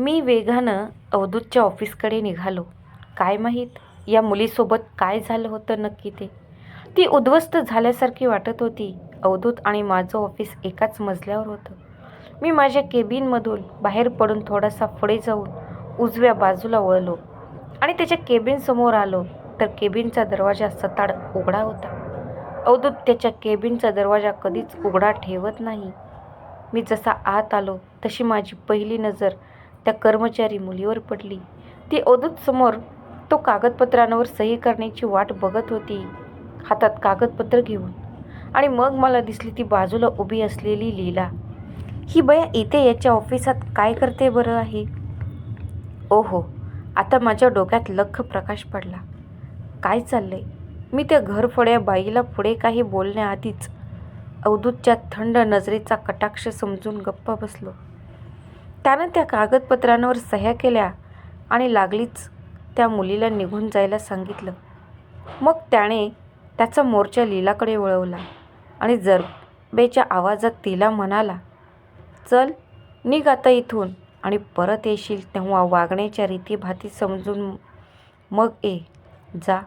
मी वेगानं अवधूतच्या ऑफिसकडे निघालो. काय माहीत या मुलीसोबत काय झालं होतं नक्की ते. ती उद्ध्वस्त झाल्यासारखी वाटत होती. अवधूत आणि माझं ऑफिस एकाच मजल्यावर होतं. मी माझ्या केबिनमधून बाहेर पडून थोडासा पुढे जाऊन उजव्या बाजूला वळलो आणि त्याच्या केबिनसमोर आलो. तर केबिनचा दरवाजा सताड उघडा होता. अवधूत त्याच्या केबिनचा दरवाजा कधीच उघडा ठेवत नाही. मी जसा आत आलो तशी माझी पहिली नजर त्या कर्मचारी मुलीवर पडली. ती अवधूतसमोर तो कागदपत्रांवर सही करण्याची वाट बघत होती. हातात कागदपत्र घेऊन. आणि मग मला दिसली ती बाजूला उभी असलेली लीला. ही बया इथे याच्या ऑफिसात काय करते बरं आहे? ओहो आता माझ्या डोक्यात लख प्रकाश पडला. काय चाललंय? मी त्या घरफड्या बाईला पुढे काही बोलण्याआधीच अवधूतच्या थंड नजरेचा कटाक्ष समजून गप्प बसलो. त्यानं त्या कागदपत्रांवर सह्या केल्या आणि लागलीच त्या मुलीला निघून जायला सांगितलं. मग त्याने त्याचा मोर्चा लीलाकडे वळवला आणि जरबेच्या आवाजात तिला म्हणाला चल निघ आता इथून आणि परत येशील तेव्हा वागण्याच्या रीतीभाती समजून मग ए जा.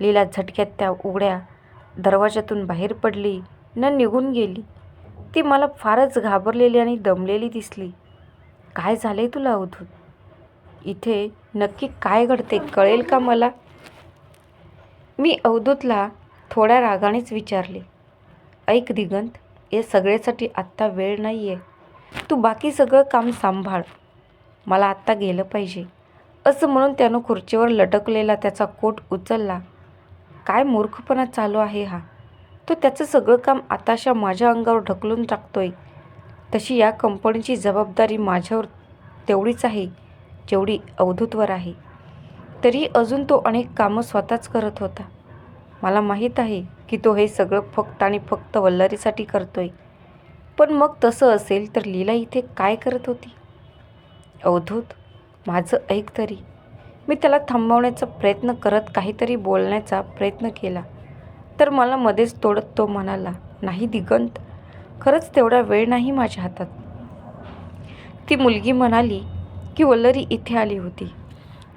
लीला झटक्यात त्या उघड्या दरवाजातून बाहेर पडली न निघून गेली. ती मला फारच घाबरलेली आणि दमलेली दिसली. काय झालं आहे तुला अवधूत? इथे नक्की काय घडते कळेल का मला? मी अवधूतला थोड्या रागानेच विचारले. ऐक दिगंत या सगळ्यासाठी आत्ता वेळ नाही आहे तू बाकी सगळं काम सांभाळ. मला आत्ता गेलं पाहिजे. असं म्हणून त्यानं खुर्चीवर लटकलेला त्याचा कोट उचलला. काय मूर्खपणा चालू आहे हा? तो त्याचं सगळं काम आताशा माझ्या अंगावर ढकलून टाकतोय. तशी या कंपनीची जबाबदारी माझ्यावर तेवढीच आहे जेवढी अवधूतवर आहे. तरी अजून तो अनेक कामं स्वतःच करत होता. मला माहीत आहे की तो हे सगळं फक्त आणि फक्त वल्लरीसाठी करतोय. पण मग तसं असेल तर लीला इथे काय करत होती? अवधूत? माझं ऐक तरी. मी त्याला थांबवण्याचा प्रयत्न करत काहीतरी बोलण्याचा प्रयत्न केला. तर मला मध्येच तोडत तो म्हणाला नाही दिगंत खरंच तेवढा वेळ नाही माझ्या हातात. ती मुलगी म्हणाली की वल्लरी इथे आली होती.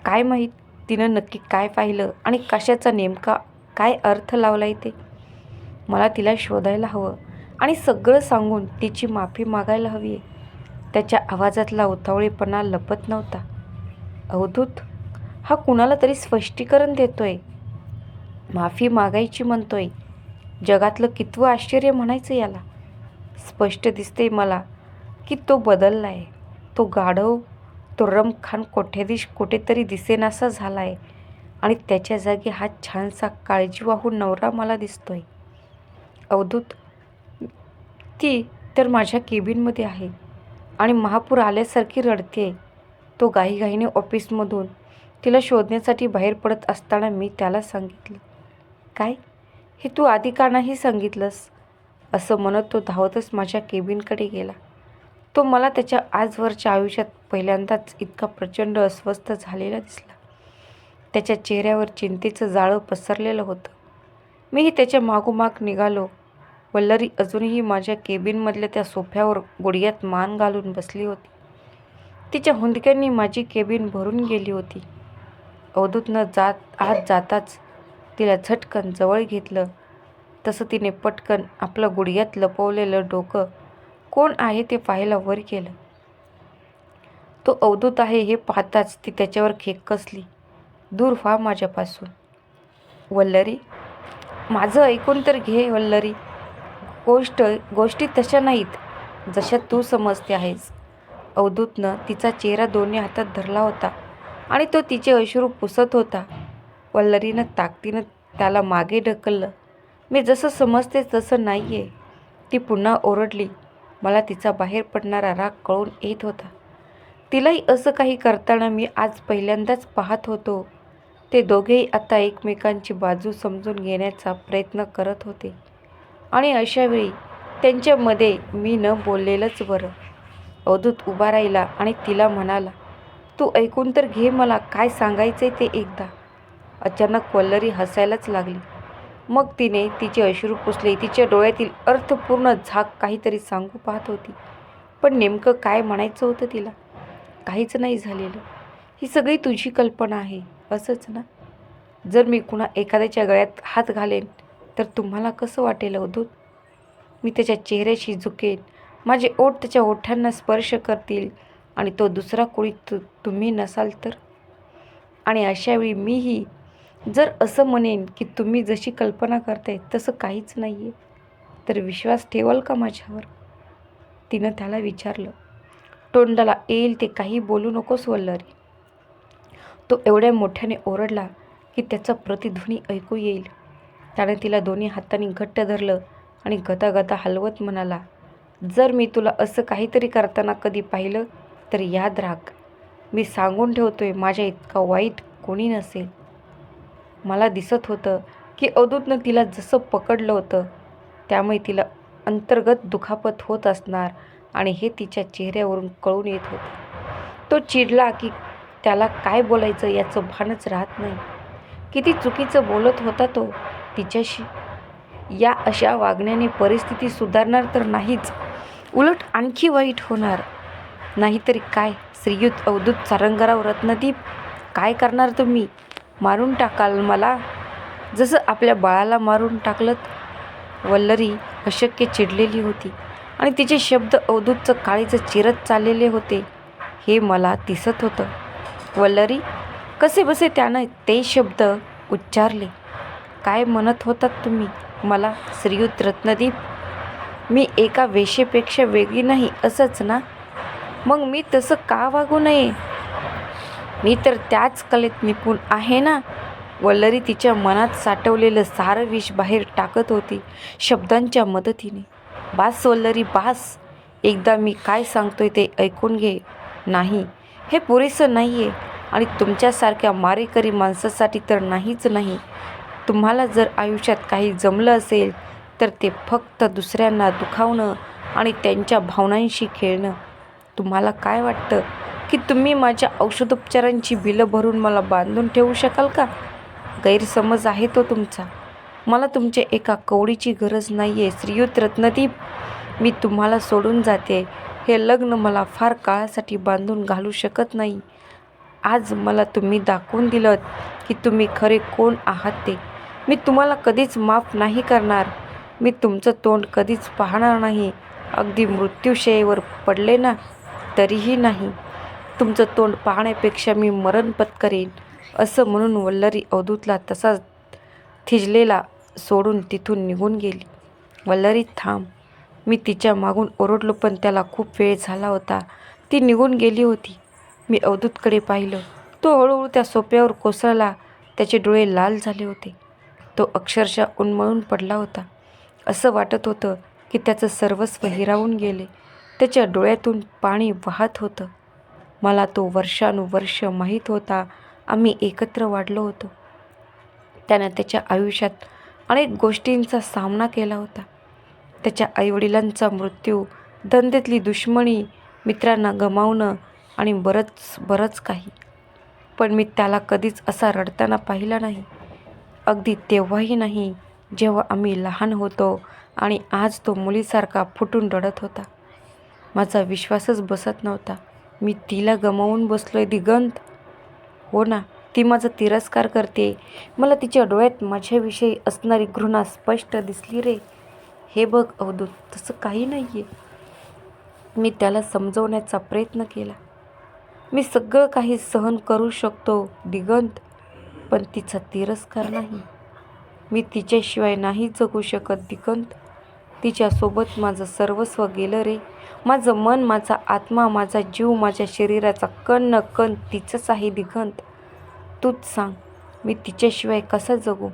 काय माहीत तिनं नक्की काय पाहिलं आणि कशाचा नेमका काय अर्थ लावला इथे मला तिला शोधायला हवं आणि सगळं सांगून तिची माफी मागायला हवी आहे त्याच्या आवाजातला उतावळीपणा लपत नव्हता. अवधूत हा कुणाला तरी स्पष्टीकरण देतोय. माफी मागायची म्हणतोय. जगातलं कितवं आश्चर्य म्हणायचं याला. स्पष्ट दिसते मला की तो बदलला आहे तो गाढव तो रमखान कोठ्याधीश कुठेतरी दिसेनासा झाला आहे आणि त्याच्या जागी हा छानसा काळजीवाहू नवरा मला दिसतोय. अवधूत ती तर माझ्या केबिनमध्ये आहे आणि महापूर आल्यासारखी रडते तो घाईघाईने ऑफिसमधून तिला शोधण्यासाठी बाहेर पडत असताना मी त्याला सांगितलं काय? हे तू आधी का नाही सांगितलंस? असं म्हणत तो धावतच माझ्या केबिनकडे गेला. तो मला त्याच्या आजवरच्या आयुष्यात पहिल्यांदाच इतका प्रचंड अस्वस्थ झालेला दिसला. त्याच्या चेहऱ्यावर चिंतेचं जाळं पसरलेलं होतं. मीही त्याच्या मागोमाग निघालो वल्लरी अजूनही माझ्या केबिनमधल्या त्या सोफ्यावर गुडघ्यात मान घालून बसली होती. तिच्या हुंदक्यांनी माझी केबिन भरून गेली होती. अवधूतनं जात आत जाताच तिला झटकन जवळ घेतलं तसं तिने पटकन आपलं गुडघ्यात लपवलेलं डोकं कोण आहे ते पाहायला वर केलं. तो अवधूत आहे हे पाहताच ती त्याच्यावर खेक कसली. दूर व्हा माझ्यापासून. वल्लरी माझं ऐकून तर घे वल्लरी. गोष्ट गोष्टी तशा नाहीत जशा तू समजते आहेस. अवधूतनं तिचा चेहरा दोन्ही हातात धरला होता आणि तो तिचे अश्रू पुसत होता. वल्लरीनं ताकदीनं त्याला मागे ढकललं. मी जसं समजते तसं नाही आहे ती पुन्हा ओरडली. मला तिचा बाहेर पडणारा राग कळून येत होता. तिलाही असं काही करताना मी आज पहिल्यांदाच पाहत होतो. ते दोघेही आता एकमेकांची बाजू समजून घेण्याचा प्रयत्न करत होते. आणि अशावेळी त्यांच्यामध्ये मी न बोललेलंच बरं. अवधूत उभा राहिला आणि तिला म्हणाला तू ऐकून तर घे मला काय सांगायचं आहे ते एकदा. अचानक वल्लरी हसायलाच लागली. मग तिने तिचे अश्रू पुसले. तिच्या डोळ्यातील अर्थपूर्ण झाक काहीतरी सांगू पाहत होती. पण नेमकं काय म्हणायचं होतं तिला? काहीच नाही झालेलं. ही सगळी तुझी कल्पना आहे असंच ना? जर मी कुणा एखाद्याच्या गळ्यात हात घालेन तर तुम्हाला कसं वाटेल अवधूत? मी त्याच्या चेहऱ्याशी झुकेन. माझे ओठ त्याच्या ओठांना स्पर्श करतील आणि तो दुसरा कोणी तु तुम्ही नसाल तर? आणि अशावेळी मीही जर असं म्हणेन की तुम्ही जशी कल्पना करताय तसं काहीच नाही आहे तर विश्वास ठेवाल का माझ्यावर? तिनं त्याला विचारलं. तोंडाला येईल ते काही बोलू नकोस वल्लरी. तो एवढ्या मोठ्याने ओरडला की त्याचा प्रतिध्वनी ऐकू येईल. त्याने तिला दोन्ही हातांनी घट्ट धरलं आणि गदागदा हलवत म्हणाला जर मी तुला असं काहीतरी करताना कधी पाहिलं तर याद राख. मी सांगून ठेवतोय माझ्या इतका वाईट कोणी नसेल. मला दिसत होतं की अवधूतनं तिला जसं पकडलं होतं त्यामुळे तिला अंतर्गत दुखापत होत असणार आणि हे तिच्या चेहऱ्यावरून कळून येत होतं. तो चिडला की त्याला काय बोलायचं याचं भानच राहत नाही. किती चुकीचं बोलत होता तो. तिच्याशी या अशा वागण्याने परिस्थिती सुधारणार तर नाहीच. उलट आणखी वाईट होणार. नाहीतरी काय? श्रीयुत अवधूत सारंगराव रत्नदीप? काय करणार तुम्ही? मारून टाकाल मला? जसं आपल्या बाळाला मारून टाकलं वल्लरी अशक्य चिडलेली होती आणि तिचे शब्द अवधूतचं काळीचं चिरत चाललेले होते हे मला दिसत होतं. वल्लरी कसे बसे त्यानं ते शब्द उच्चारले? काय म्हणत होतात तुम्ही? मला श्रीयुत रत्नदीप मी एका वेशेपेक्षा वेगळी नाही असंच ना? मग मी तसं का वागू नये? मी तर त्याच कलेत निपुण आहे ना? वल्लरी तिच्या मनात साठवलेलं सारं विष बाहेर टाकत होती शब्दांच्या मदतीने. बास वल्लरी बास! एकदा मी काय सांगतोय ते ऐकून घे. नाही हे पुरेसं नाही आहे आणि तुमच्यासारख्या मारेकरी माणसासाठी तर नाहीच नाही. तुम्हाला जर आयुष्यात काही जमलं असेल तर ते फक्त दुसऱ्यांना दुखावणं आणि त्यांच्या भावनांशी खेळणं. तुम्हाला काय वाटतं? की तुम्ही माझ्या औषधोपचारांची बिलं भरून मला बांधून ठेवू शकाल का? गैरसमज आहे तो तुमचा. मला तुमच्या एका कवडीची गरज नाही आहे श्रीयुत रत्नदीप. मी तुम्हाला सोडून जाते. हे लग्न मला फार काळासाठी बांधून घालू शकत नाही. आज मला तुम्ही दाखवून दिलं की तुम्ही खरे कोण आहात ते. मी तुम्हाला कधीच माफ नाही करणार. मी तुमचं तोंड कधीच पाहणार नाही. अगदी मृत्यूशयेवर पडले ना? तरीही नाही. तुमचं तोंड पाहण्यापेक्षा मी मरण पत्करेन असं म्हणून वल्लरी अवधूतला तसाच थिजलेला सोडून तिथून निघून गेली. वल्लरी थांब. मी तिच्या मागून ओरडलो पण त्याला खूप वेळ झाला होता. ती निघून गेली होती. मी अवधूतकडे पाहिलं. तो हळूहळू त्या सोप्यावर कोसळला. त्याचे डोळे लाल झाले होते. तो अक्षरशः उन्मळून पडला होता. असं वाटत होतं की त्याचं सर्वस्व हिरावून गेले. त्याच्या डोळ्यातून पाणी वाहत होतं. मला तो वर्षानुवर्ष माहीत होता. आम्ही एकत्र वाढलो होतो. त्यानं त्याच्या आयुष्यात अनेक गोष्टींचा सामना केला होता. त्याच्या आईवडिलांचा मृत्यू धंद्यातली दुश्मनी मित्रांना गमावणं आणि बरंच बरंच काही. पण मी त्याला कधीच असा रडताना पाहिला नाही. अगदी तेव्हाही नाही जेव्हा आम्ही लहान होतो आणि आज तो मुलीसारखा फुटून रडत होता. माझा विश्वासच बसत नव्हता. मी तिला गमावून बसलोय दिगंत. हो ना ती माझा तिरस्कार करते. मला तिच्या डोळ्यात माझ्याविषयी असणारी घृणा स्पष्ट दिसली रे. हे बघ अवधूत तसं काही नाही आहे मी त्याला समजवण्याचा प्रयत्न केला. मी सगळं काही सहन करू शकतो दिगंत पण तिचा तिरस्कार नाही. मी तिच्याशिवाय नाही जगू शकत दिगंत. तिच्यासोबत माझं सर्वस्व गेलं रे. माझं मन माझा आत्मा माझा जीव माझ्या शरीराचा कण न कण तिचंच आहे दिगंत. तूच सांग मी तिच्याशिवाय कसं जगू?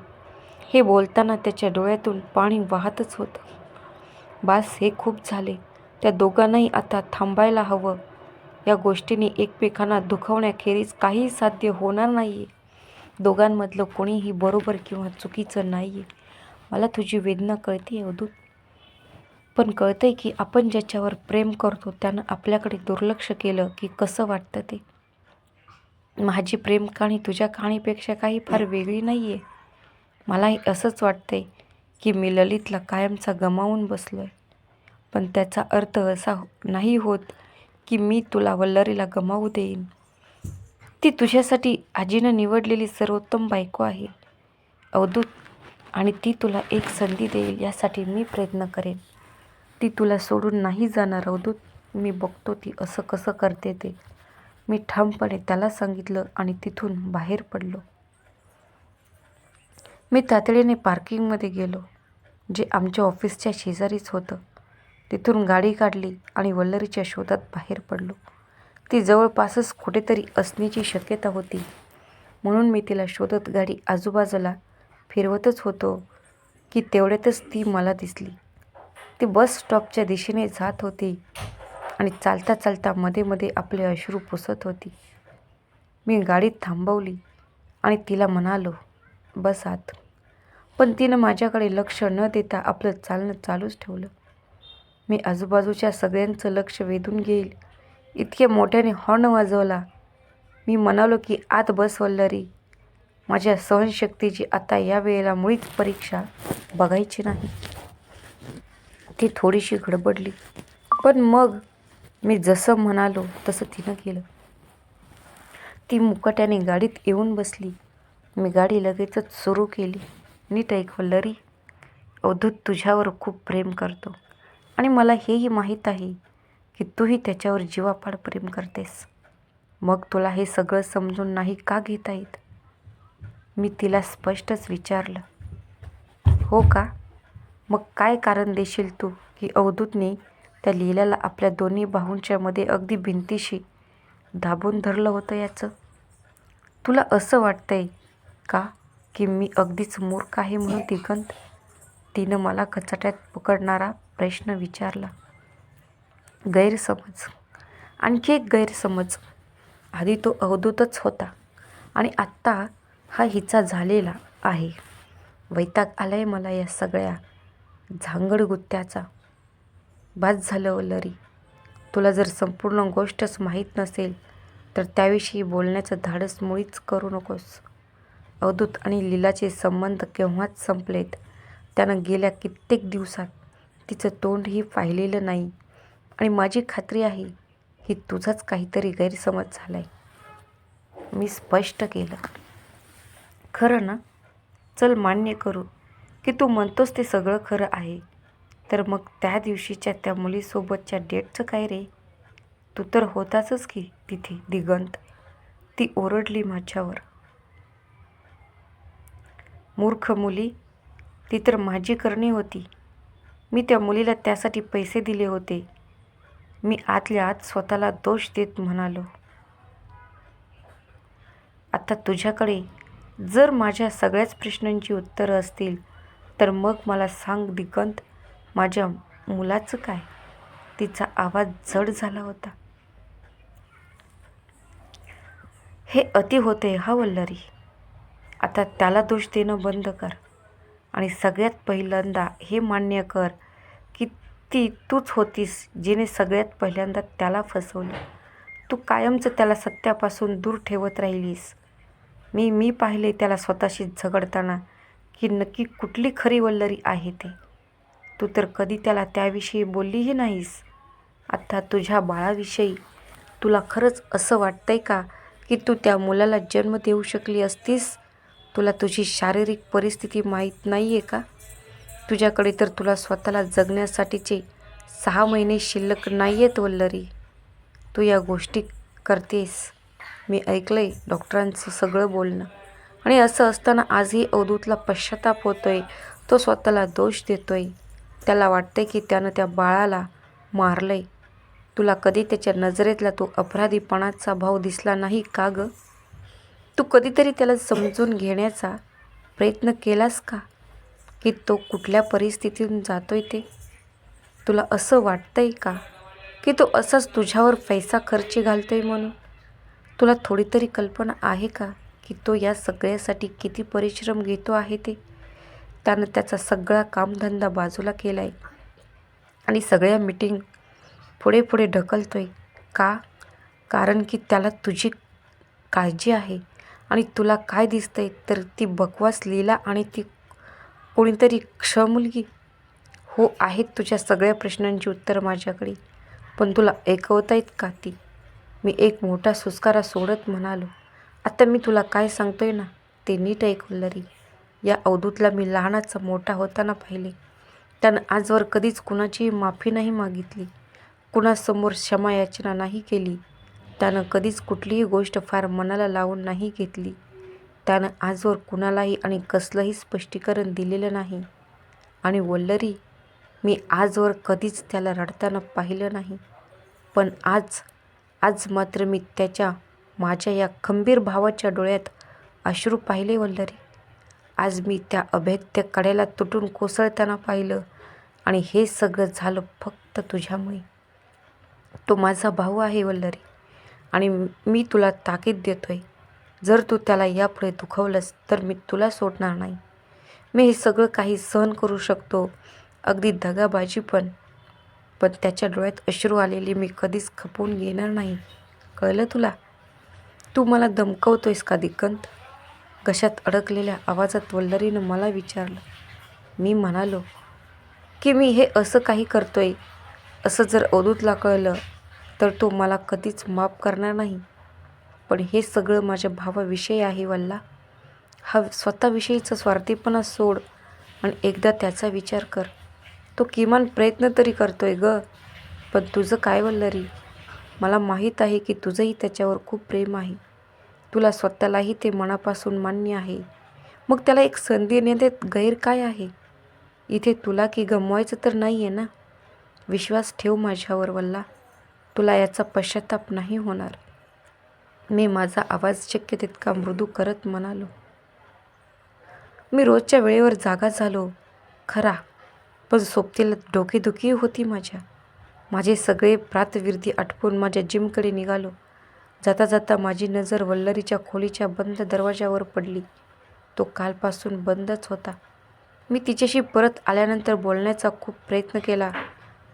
हे बोलताना त्याच्या डोळ्यातून पाणी वाहतच होतं. बास हे खूप झाले. त्या दोघांनाही आता थांबायला हवं. या गोष्टीने एकमेकांना दुखवण्याखेरीज काही साध्य होणार नाही आहे दोघांमधलं कोणीही बरोबर किंवा चुकीचं नाही आहे मला तुझी वेदना कळते अवधूत. पण कळतंय की आपण ज्याच्यावर प्रेम करतो त्यानं आपल्याकडे दुर्लक्ष केलं की कसं वाटतं ते? माझी प्रेम कहाणी तुझ्या कहाणीपेक्षा काही फार वेगळी नाही आहे मलाही असंच वाटतंय की मी ललितला कायमचा गमावून बसलो आहे पण त्याचा अर्थ असा नाही होत की मी तुला वल्लरीला गमावू देईन. ती तुझ्यासाठी आजीनं निवडलेली सर्वोत्तम बायको आहे. अवधूत आणि ती तुला एक संधी देईल यासाठी मी प्रयत्न करेन. ती तुला सोडून नाही जाणार अवधूत. मी बघतो ती असं कसं करते ते. मी ठामपणे त्याला सांगितलं आणि तिथून बाहेर पडलो. मी तातडीने पार्किंगमध्ये गेलो जे आमच्या ऑफिसच्या शेजारीच होतं. तिथून गाडी काढली आणि वल्लरीच्या शोधात बाहेर पडलो. ती जवळपासच कुठेतरी असण्याची शक्यता होती. म्हणून मी तिला शोधत गाडी आजूबाजूला फिरवतच होतो की तेवढ्यातच ती मला दिसली. ती बस स्टॉपच्या दिशेने जात होती आणि चालता चालता मध्ये मध्ये आपले अश्रू पुसत होती. मी गाडी थांबवली आणि तिला म्हणालो बस आत पण तिनं माझ्याकडे लक्ष न देता आपलं चालणं चालूच ठेवलं. मी आजूबाजूच्या सगळ्यांचं लक्ष वेधून घेईल. इतके मोठ्याने हॉर्न वाजवला. मी म्हणालो की आत बस वल्लरी. माझ्या सहनशक्तीची आता या वेळेला मुळीच परीक्षा बघायची नाही. ती थोडीशी गडबडली पण मग मी जसं म्हणालो तसं तिनं केलं. ती मुकाट्याने गाडीत येऊन बसली. मी गाडी लगेचच सुरू केली. नीट ऐक वल्लरी अवधूत तुझ्यावर खूप प्रेम करतो. आणि मला हेही माहीत आहे की तूही त्याच्यावर जीवापाड प्रेम करतेस. मग तुला हे सगळं समजून नाही का घेता येत? मी तिला स्पष्टच विचारलं. हो का? मग काय कारण देशील तू? की अवधूतने त्या लिहिल्याला आपल्या दोन्ही बाहूंच्यामध्ये अगदी भिंतीशी दाबून धरलं होतं याचं. तुला असं वाटतंय का की मी अगदीच मूर्ख आहे म्हणून दिगंत तिनं मला कचाट्यात पकडणारा प्रश्न विचारला? गैरसमज. आणखी एक गैरसमज. आधी तो अवधूतच होता आणि आत्ता हा हिचा झालेला आहे. वैताग आलाय मला या सगळ्या झांगडगुत्त्याचा भास झालं लरी. तुला जर संपूर्ण गोष्टच माहीत नसेल तर त्याविषयी बोलण्याचं धाडस मुळीच करू नकोस. अवधूत आणि लीलाचे संबंध केव्हाच संपलेत? त्यानं गेल्या कित्येक दिवसात तिचं तोंडही पाहिलेलं नाही. आणि माझी खात्री आहे की तुझाच काहीतरी गैरसमज झाला आहे मी स्पष्ट केलं. खरं ना? चल मान्य करू. की तू म्हणतोस ते सगळं खरं आहे. तर मग त्या दिवशीच्या त्या मुलीसोबतच्या डेटचं काय रे? तू तर होताचच की तिथे दिगंत. ती ओरडली माझ्यावर. मूर्ख मुली ती तर माझी करणी होती. मी त्या मुलीला त्यासाठी पैसे दिले होते. मी आतल्या आत स्वतःला दोष देत म्हणालो. आता तुझ्याकडे जर माझ्या सगळ्याच प्रश्नांची उत्तरं असतील तर मग मला सांग दिगंत माझ्या मुलाचं काय? तिचा आवाज जड झाला होता. हे अति होते हा वल्लरी. आता त्याला दोष देणं बंद कर. आणि सगळ्यात पहिल्यांदा हे मान्य कर की ती तूच होतीस जिने सगळ्यात पहिल्यांदा त्याला फसवलं. तू कायमचं त्याला सत्यापासून दूर ठेवत राहिलीस. मी मी पाहिले त्याला स्वतःशी झगडताना की नक्की कुठली खरी वल्लरी आहे ते? तू तर कधी त्याला त्याविषयी बोललीही नाहीस. आता तुझ्या बाळाविषयी तुला खरंच असं वाटतंय का की तू त्या मुलाला जन्म देऊ शकली असतीस? तुला तुझी शारीरिक परिस्थिती माहीत नाही आहे का? तुझ्याकडे तर तुला स्वतःला जगण्यासाठीचे सहा महिने शिल्लक नाही आहेत वल्लरी. तू या गोष्टी करतेस. मी ऐकलं आहे डॉक्टरांचं सगळं बोलणं. आणि असं असताना आजही अवधूतला पश्चाताप होतोय. तो स्वतःला दोष देतोय. त्याला वाटते की त्यानं त्या बाळाला मारलंय. तुला कधी त्याच्या नजरेतला तो अपराधीपणाचा भाव दिसला नाही का गं? तू कधीतरी त्याला समजून घेण्याचा प्रयत्न केलास का? की तो कुठल्या परिस्थितीतून जातोय ते? तुला असं वाटतंय का? की तो असाच तुझ्यावर पैसा खर्ची घालतोय म्हणून? तुला थोडी तरी कल्पना आहे का? की तो या सगळ्यासाठी किती परिश्रम घेतो आहे ते. त्यानं त्याचा सगळा कामधंदा बाजूला केला आहे आणि सगळ्या मीटिंग पुढे पुढे ढकलतो आहे का? कारण की त्याला तुझी काळजी आहे. आणि तुला काय दिसतं आहे तर ती बकवास लीला आणि ती कोणीतरी क्ष मुलगी. हो आहेत तुझ्या सगळ्या प्रश्नांची उत्तरं माझ्याकडे. पण तुला ऐकवता येत का ती? मी एक मोठा सुस्कारा सोडत म्हणालो. आता मी तुला काय सांगतोय ना ते नीट ऐक वल्लरी या अवधूतला मी लहानाचा मोठा होताना पाहिले. त्यानं आजवर कधीच कुणाचीही माफी नाही मागितली. कुणासमोर क्षमा याचना नाही केली. त्यानं कधीच कुठलीही गोष्ट फार मनाला लावून नाही घेतली. त्यानं आजवर कुणालाही आणि कसलंही स्पष्टीकरण दिलेलं नाही. आणि वल्लरी मी आजवर कधीच त्याला रडताना पाहिलं नाही. पण आज आज मात्र मी त्याच्या माझ्या या खंबीर भावाच्या डोळ्यात अश्रू पाहिले वल्लरी. आज मी त्या अभेद्य कड्याला तुटून कोसळताना पाहिलं आणि हे सगळं झालं फक्त तुझ्यामुळे. तो माझा भाऊ आहे वल्लरी आणि मी तुला ताकीद देतोय. जर तू त्याला यापुढे दुखवलंस तर मी तुला सोडणार नाही. मी हे सगळं काही सहन करू शकतो अगदी दगाबाजी पण. पण त्याच्या डोळ्यात अश्रू आलेली मी कधीच खपवून घेणार नाही. कळलं तुला? तू मला दमकवतोयस का दिकंत घशात अडकलेल्या आवाजात वल्लरीनं मला विचारलं. मी म्हणालो की मी हे असं काही करतोय? असं जर अवधूतला कळलं तर तो मला कधीच माफ करणार नाही. पण हे सगळं माझ्या भावाविषयी आहे वल्ला. हा स्वतःविषयीचा स्वार्थीपणा सोड आणि एकदा त्याचा विचार कर. तो किमान प्रयत्न तरी करतोय ग. पण तुझं काय वल्लरी? मला माहीत आहे की तुझंही त्याच्यावर खूप प्रेम आहे. तुला स्वतःलाही ते मनापासून मान्य आहे. मग त्याला एक संधी देण्यात गैर काय आहे? इथे तुला की गमवायचं तर नाही आहे ना? विश्वास ठेव माझ्यावर वल्ला. तुला याचा पश्चाताप नाही होणार. मी माझा आवाज शक्य तितका मृदू करत म्हणालो. मी रोजच्या वेळेवर जागा झालो. खरा. पण सोबतीला डोकेदुखी होती माझ्या. माझे सगळे प्रातविर्दी आटपून माझ्या जिमकडे निघालो. जाता जाता माझी नजर वल्लरीच्या खोलीच्या बंद दरवाजावर पडली. तो कालपासून बंदच होता. मी तिच्याशी परत आल्यानंतर बोलण्याचा खूप प्रयत्न केला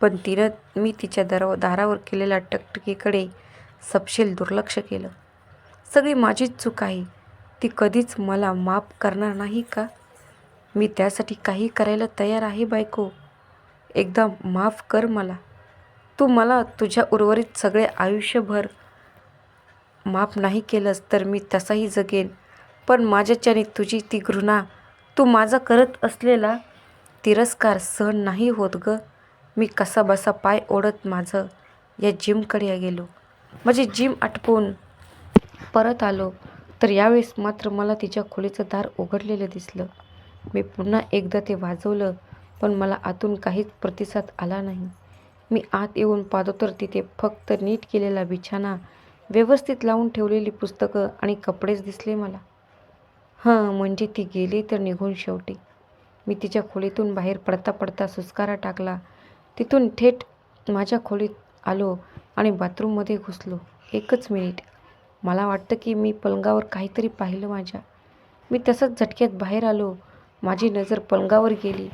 पण तिनं मी तिच्या दर दारावर केलेल्या टकटकीकडे सपशेल दुर्लक्ष केलं. सगळी माझीच चूक आहे. ती कधीच मला माफ करणार नाही का? मी त्यासाठी काही करायला तयार आहे बायको. एकदा माफ कर मला. तू मला तुझ्या उर्वरित सगळे आयुष्यभर माफ नाही केलंस तर मी तसाही जगेन. पण माझ्याच्याने तुझी ती घृणा तू माझा करत असलेला तिरस्कार सहन नाही होत ग. मी कसा बसा पाय ओढत माझं या जिमकडे गेलो. म्हणजे जिम आटपून परत आलो. तर यावेळेस मात्र मला तिच्या खोलीचं दार उघडलेलं दिसलं. मी पुन्हा एकदा ते वाजवलं पण मला आतून काहीच प्रतिसाद आला नाही. मी आत येऊन पाहतो तर तिथे फक्त नीट केलेला बिछाना व्यवस्थित लावून ठेवलेली पुस्तकं आणि कपडेच दिसले मला. हां म्हणजे ती गेली तर निघून शेवटी. मी तिच्या खोलीतून बाहेर पडता पडता सुस्कारा टाकला. तिथून थेट माझ्या खोलीत आलो आणि बाथरूममध्ये घुसलो. एकच मिनिट. मला वाटतं की मी पलंगावर काहीतरी पाहिलं माझ्या. मी तसंच झटक्यात बाहेर आलो. माझी नजर पलंगावर गेली.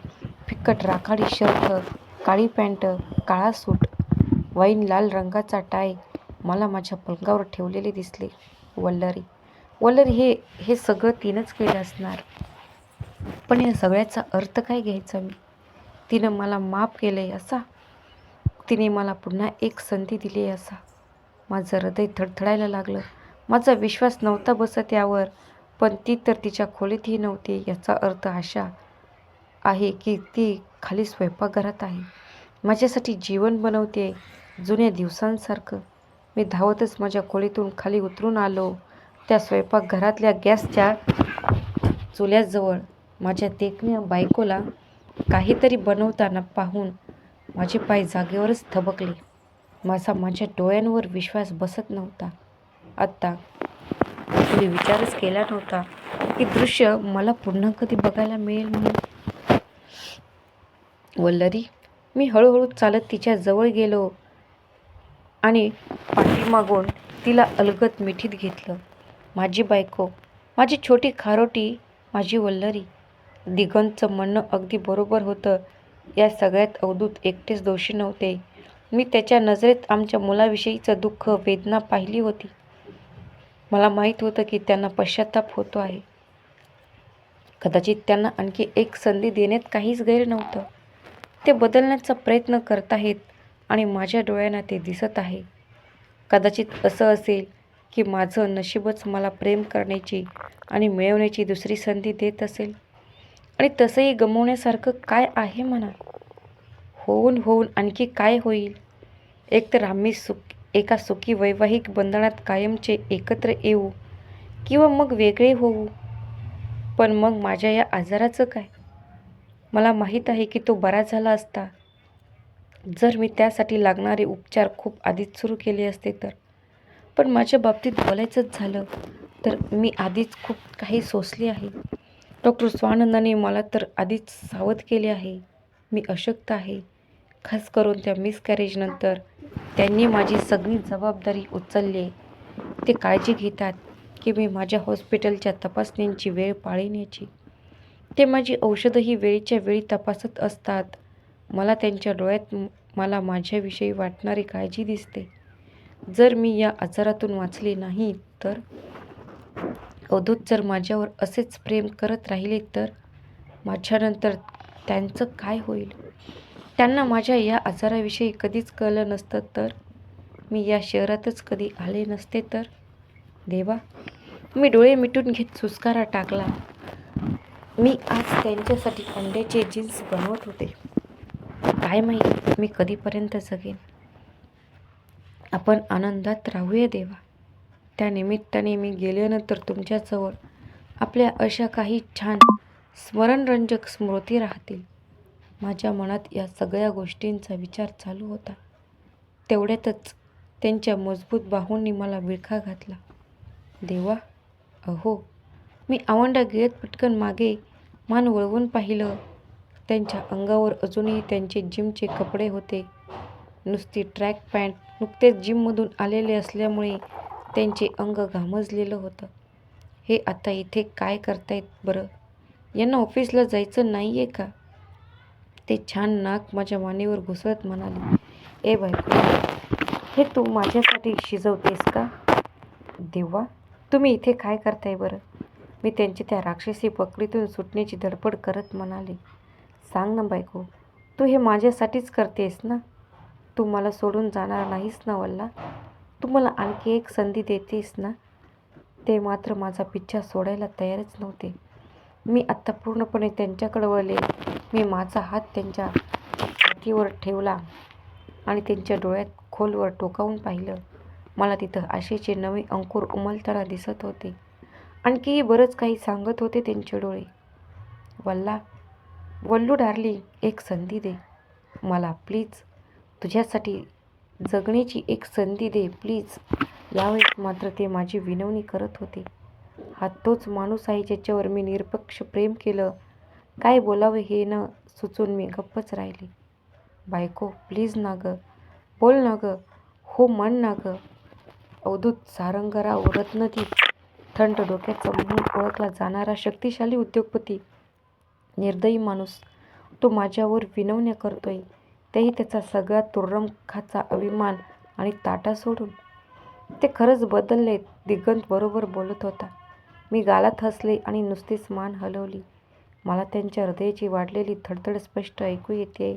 फिक्कट राखाडी शर्ट काळी पॅन्ट काळा सूट वाईन लाल रंगाचा टाय मला माझ्या पलंगावर ठेवलेले दिसले. वल्लरी वल्लरी हे हे सगळं तिनंच केलं असणार. पण या सगळ्याचा अर्थ काय घ्यायचा मी? तिनं मला माफ केलं आहे असा? तिने मला पुन्हा एक संधी दिली आहे असा? माझं हृदय धडधडायला लागलं. माझा विश्वास नव्हता बसत यावर पण ती तर तिच्या खोलीतही नव्हती याचा अर्थ अशा आहे की ती खाली स्वयंपाकघरात आहे. माझ्यासाठी जेवण बनवते. जुन्या दिवसांसारखं. मी धावतच माझ्या खोलीतून खाली उतरून आलो. त्या स्वयंपाकघरातल्या गॅसच्या चुल्याजवळ. माझ्या देखण्या बायकोला काहीतरी बनवताना पाहून माझे पाय जागेवरच थबकले. माझा माझ्या डोळ्यांवर विश्वास बसत नव्हता. आत्ता मी विचारच केला नव्हता की दृश्य मला पुन्हा कधी बघायला मिळेल म्हणून? वल्लरी मी हळूहळू चालत तिच्या जवळ गेलो आणि पाठीमागून तिला अलगत मिठीत घेतलं. माझी बायको माझी छोटी खारोटी माझी वल्लरी. दिगंतचं म्हणणं अगदी बरोबर होतं. या सगळ्यात अवधूत एकटेच दोषी नव्हते. मी त्याच्या नजरेत आमच्या मुलाविषयीचं दुःख वेदना पाहिली होती. मला माहीत होतं की त्यांना पश्चाताप होतो आहे. कदाचित त्यांना आणखी एक संधी देण्यात काहीच गैर नव्हतं. ते बदलण्याचा प्रयत्न करत आहेत आणि माझ्या डोळ्यांना ते दिसत आहे. कदाचित असं असेल की माझं नशीबच मला प्रेम करण्याची आणि मिळवण्याची दुसरी संधी देत असेल. आणि तसंही गमवण्यासारखं काय आहे म्हणा? होऊन होऊन आणखी काय होईल? एकतर आम्ही सुख एका सुखी वैवाहिक बंधनात कायमचे एकत्र येऊ किंवा मग वेगळे होऊ? पण मग माझ्या या आजाराचं काय? मला माहीत आहे की तो बरा झाला असता. जर मी त्यासाठी लागणारे उपचार खूप आधीच सुरू केले असते तर. पण माझ्या बाबतीत बोलायचंच झालं तर मी आधीच खूप काही सोसले आहे. डॉक्टर स्वानंदाने मला तर आधीच सावध केले आहे. मी अशक्त आहे. खास करून त्या मिसकॅरेजनंतर त्यांनी माझी सगळी जबाबदारी उचलली. आहे ते काळजी घेतात की मी माझ्या हॉस्पिटलच्या तपासण्यांची वेळ पाळण्याची. ते माझी औषधंही वेळेच्या वेळी तपासत असतात. मला त्यांच्या डोळ्यात मला माझ्याविषयी वाटणारी काळजी दिसते. जर मी या आजारातून वाचले नाही तर? अवधूत जर माझ्यावर असेच प्रेम करत राहिले तर? माझ्यानंतर त्यांचं काय होईल? त्यांना माझ्या या आजाराविषयी कधीच कळलं नसतं तर? मी या शहरातच कधी आले नसते तर? देवा मी डोळे मिटून घेत सुस्कारा टाकला. मी आज त्यांच्यासाठी अंड्याचे जीन्स बनवत होते. काय माहीत मी कधीपर्यंत जगेन? आपण आनंदात राहूया देवा. त्या निमित्ताने मी गेल्यानंतर तुमच्याजवळ आपल्या अशा काही छान स्मरणरंजक स्मृती राहतील. माझ्या मनात या सगळ्या गोष्टींचा विचार चालू होता. तेवढ्यातच त्यांच्या मजबूत बाहूंनी मला विळखा घातला. देवा अहो मी आवंडा गिळत पटकन मागे मान वळवून पाहिलं. त्यांच्या अंगावर अजूनही त्यांचे जिमचे कपडे होते. नुसती ट्रॅक पॅन्ट नुकतेच जिममधून आलेले असल्यामुळे त्यांचे अंग घामजलेलं होतं. हे आता इथे काय करतायत बरं? यांना ऑफिसला जायचं नाही आहे का? ते छान नाक माझ्या मानेवर घुसळत म्हणाले. ए बायको हे तू माझ्यासाठी शिजवतेस का? देवा तुम्ही इथे काय करताय बरं? मी त्यांची त्या राक्षसी पकडीतून सुटण्याची धडपड करत म्हणाले सांग ना बायको तू हे माझ्यासाठीच करतेस ना? तू मला सोडून जाणार नाहीस ना वल्ला? तू मला आणखी एक संधी देतेस ना? ते मात्र माझा पिच्छा सोडायला तयारच नव्हते. मी आत्ता पूर्णपणे त्यांच्याकडे वळले. मी माझा हात त्यांच्या छातीवर ठेवला आणि त्यांच्या डोळ्यात खोलवर टोकावून पाहिलं. मला तिथं आशेचे नवे अंकुर उमलताना दिसत होते. आणखीही बरंच काही सांगत होते त्यांचे डोळे. वल्ला वल्लू डार्ली एक संधी दे. मला प्लीज तुझ्यासाठी जगण्याची एक संधी दे प्लीज. यावेळेस मात्र ते माझी विनवणी करत होते. हा तोच माणूस आहे ज्याच्यावर मी निरपक्ष प्रेम केलं. काय बोलावं हे न सुचून मी गप्पच राहिले. बायको प्लीज ना गं. बोल ना गं. हो म्हण ना गं. अवधूत सारंगराव रत्नदीप. थंड डोक्याचा म्हणून ओळखला जाणारा शक्तिशाली उद्योगपती निर्दयी माणूस तो माझ्यावर विनवण्या करतोय. तेही त्याचा सगळा तुर्रमखाचा अभिमान आणि ताटा सोडून ते खरंच बदलले दिगंत बरोबर बोलत होता. मी गालात हसले आणि नुसतीच मान हलवली. मला त्यांच्या हृदयाची वाढलेली धडधड स्पष्ट ऐकू येते.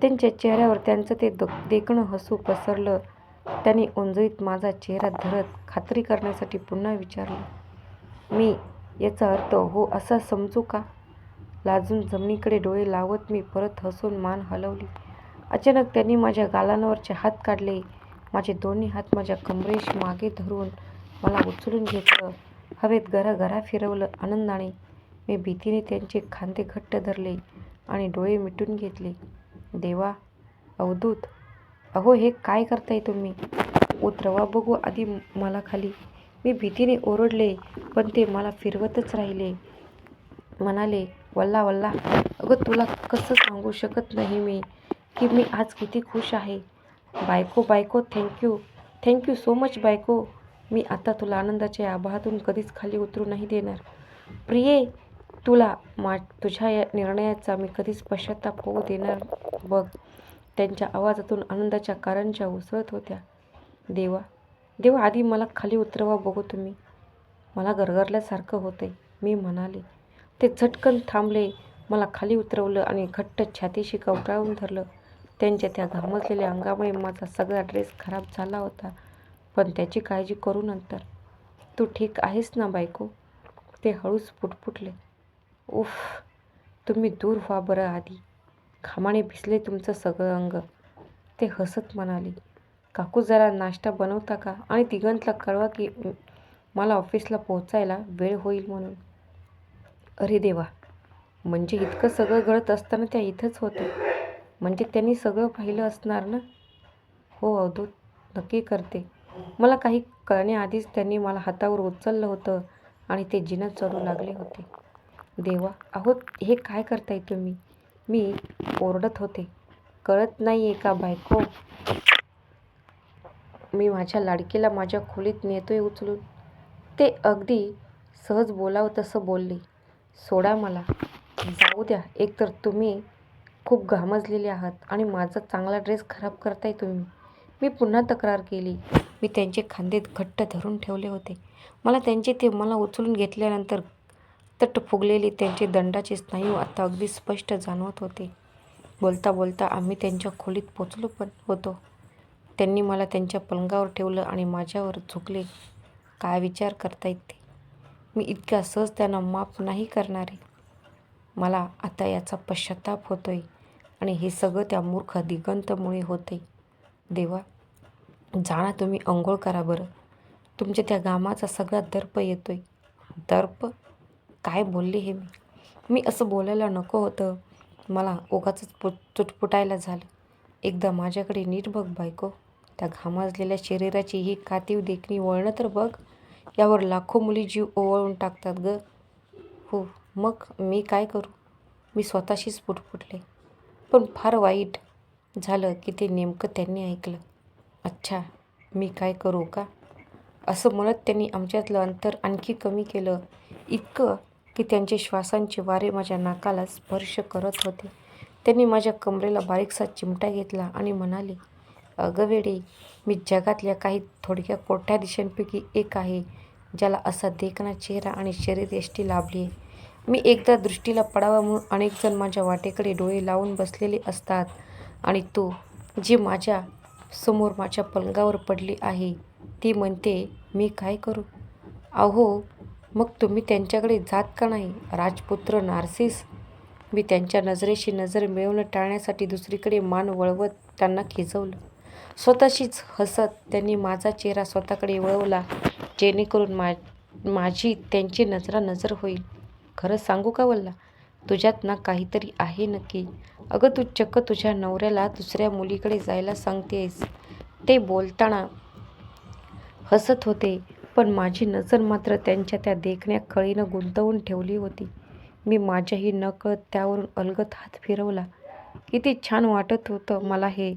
त्यांच्या चेहऱ्यावर त्यांचं ते द देखणं हसू पसरलं. त्याने उंजळीत माझा चेहरा धरत खात्री करण्यासाठी पुन्हा विचारलं मी याचा अर्थ हो असा समजू का? लाजून जमिनीकडे डोळे लावत मी परत हसून मान हलवली. अचानक त्यांनी माझ्या गालांवरचे हात काढले. माझे दोन्ही हात माझ्या कमरेश मागे धरून मला उचलून घेतलं. हवेत गरागरा फिरवलं आनंदाने. मी भीतीने त्यांचे खांदे घट्ट धरले आणि डोळे मिटून घेतले. देवा अवधूत अहो हे काय करताय तुम्ही? उतरवा बघू आधी मला खाली. मी भीतीने ओरडले पण ते मला फिरवतच राहिले. म्हणाले वल्ला वल्ला अगं तुला कसं सांगू शकत नाही मी की मी आज किती खुश आहे. बायको बायको थँक्यू थँक्यू सो मच बायको. मी आता तुला आनंदाच्या आभातून कधीच खाली उतरू नाही देणार. प्रिये तुला मा तुझ्या या निर्णयाचा मी कधीच पश्चाताप होऊ देणार बघ. त्यांच्या आवाजातून आनंदाच्या कारंज्या उसळत होत्या. देवा देवा आधी मला खाली उतरवा बघू तुम्ही. मला गरगरल्यासारखं होतंय मी म्हणाले. ते झटकन थांबले. मला खाली उतरवलं आणि घट्ट छातीशी कवटाळून धरलं. त्यांच्या त्या घामजलेल्या अंगामुळे माझा सगळा ड्रेस खराब झाला होता पण त्याची काळजी करू नंतर. तू ठीक आहेस ना बायको? ते हळूच पुटपुटले. उफ तुम्ही दूर व्हा बरं आधी. घामाने भिजले तुमचं सगळं अंग. ते हसत म्हणाले काकू जरा नाश्ता बनवता का? आणि तिघंतला कळवा की मला ऑफिसला पोहोचायला वेळ होईल म्हणून. अरे देवा! म्हणजे इतकं सगळं घडत असताना त्या इथंच होत्या. म्हणजे त्यांनी सगळं पाहिलं असणार ना? हो अवधूत नक्की करते. मला काही कळण्याआधीच त्यांनी मला हातावर उचललं होतं आणि ते जिनत चढू लागले होते. देवा! अहो हे काय करताय तुम्ही? मी ओरडत होते. कळत नाही आहे का बायको? मी माझ्या लाडकीला माझ्या खोलीत नेतोय उचलून. ते अगदी सहज बोलावं तसं बोलले. सोडा मला. जाऊ द्या. एकतर तुम्ही खूप घामजलेले आहात आणि माझा चांगला ड्रेस खराब करताय तुम्ही. मी पुन्हा तक्रार केली. मी त्यांचे खांदे घट्ट धरून ठेवले होते. मला त्यांचे ते मला उचलून घेतल्यानंतर तट फुगलेले त्यांचे दंडाचे स्नायू आता अगदी स्पष्ट जाणवत होते. बोलता बोलता आम्ही त्यांच्या खोलीत पोचलो पण होतो. त्यांनी मला त्यांच्या पलंगावर ठेवलं आणि माझ्यावर झुकले. काय विचार करता ते? मी इतक्या सहज त्यांना माफ नाही करणारे. मला आता याचा पश्चाताप होतोय आणि हे सगळं त्या मूर्ख दिगंतमुळे होते देवा जाणा तुम्ही अंघोळ करा बरं. तुमच्या त्या गामाचा सगळा दर्प येतोय. दर्प? काय बोलले हे मी? मी असं बोलायला नको होतं. मला उगाच पुट चुटपुटायला झालं. एकदा माझ्याकडे नीट बघ बायको. त्या घामाजलेल्या शरीराची ही कातीव देखणी वळणं तर बघ. यावर लाखो मुली जीव ओवाळून टाकतात ग. हो मग मी काय करू? मी स्वतःशीच पुटपुटले. पण फार वाईट झालं की ते नेमकं त्यांनी ऐकलं. अच्छा मी काय करू का? असं म्हणत त्यांनी आमच्यातलं अंतर आणखी कमी केलं. इतकं की त्यांचे श्वासांचे वारे माझ्या नाकाला स्पर्श करत होते. त्यांनी माझ्या कमरेला बारीकसा चिमटा घेतला आणि म्हणाले अगं वेडे मी जगातल्या काही थोडक्या कोट्याधीशांपैकी एक आहे ज्याला असा देखणा चेहरा आणि शरीर यष्टी लाभली आहे. मी एकदा दृष्टीला पडावा म्हणून अनेक जण माझ्या वाटेकडे डोळे लावून बसलेले असतात आणि तू जी माझ्यासमोर माझ्या पलंगावर पडली आहे ती म्हणते मी काय करू? अहो मग तुम्ही त्यांच्याकडे जात का नाही? राजपुत्र नार्सिस? मी त्यांच्या नजरेशी नजर मिळवणं टाळण्यासाठी दुसरीकडे मान वळवत त्यांना खिजवलं स्वतःशीच हसत त्यांनी माझा चेहरा स्वतःकडे वळवला जेणेकरून मा माझी त्यांची नजरा नजर होईल. खरं सांगू का वल्ला? तुझ्यात ना काहीतरी आहे नक्की. अगं तू चक्क तुझ्या नवऱ्याला दुसऱ्या मुलीकडे जायला सांगतेस ते बोलताना हसत होते. पण माझी नजर मात्र त्यांच्या त्या देखण्या कळीनं गुंतवून ठेवली होती. मी माझ्याही नकळत त्यावरून अलगत हात फिरवला. किती छान वाटत होतं मला हे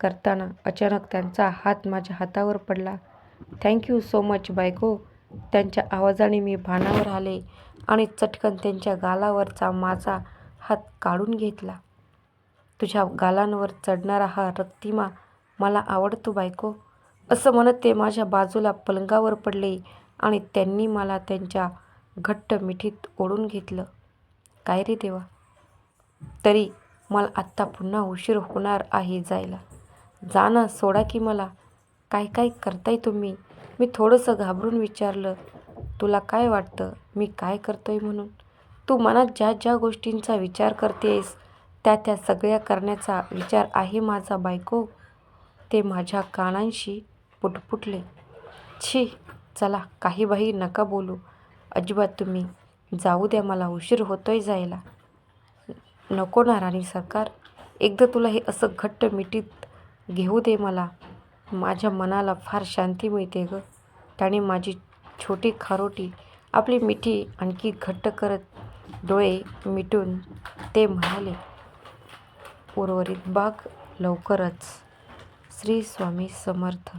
करताना. अचानक त्यांचा हात माझ्या हातावर पडला. थँक्यू सो मच बायको. त्यांच्या आवाजाने मी भानावर आले आणि चटकन त्यांच्या गालावरचा माझा हात काढून घेतला. तुझ्या गालांवर चढणारा हा रक्तिमा मला आवडतो बायको. असं म्हणत ते माझ्या बाजूला पलंगावर पडले आणि त्यांनी मला त्यांच्या घट्ट मिठीत ओढून घेतलं. काय रे देवा? तरी मला आत्ता पुन्हा उशीर होणार आहे जायला. जा ना सोडा की मला. काय काय करताय तुम्ही? मी थोडंसं घाबरून विचारलं तुला काय वाटतं? मी काय करतोय म्हणून? तू मनात ज्या ज्या गोष्टींचा विचार करतेस त्या त्या सगळ्या करण्याचा विचार आहे माझा बायको. ते माझ्या कानांशी पुटपुटले छी चला काही बाही नका बोलू. अजिबात तुम्ही जाऊ द्या मला उशीर होतोय जायला. नको ना राणी सरकार. एकदा तुला हे असं घट्ट मिठीत घेऊ दे मला. माझ्या मनाला फार शांती मिळते ग. त्याने माझी छोटी खारोटी आपली मिठी आणखी घट्ट करत डोळे मिटून ते म्हणाले उर्वरित भाग लवकरच. श्री स्वामी समर्थ.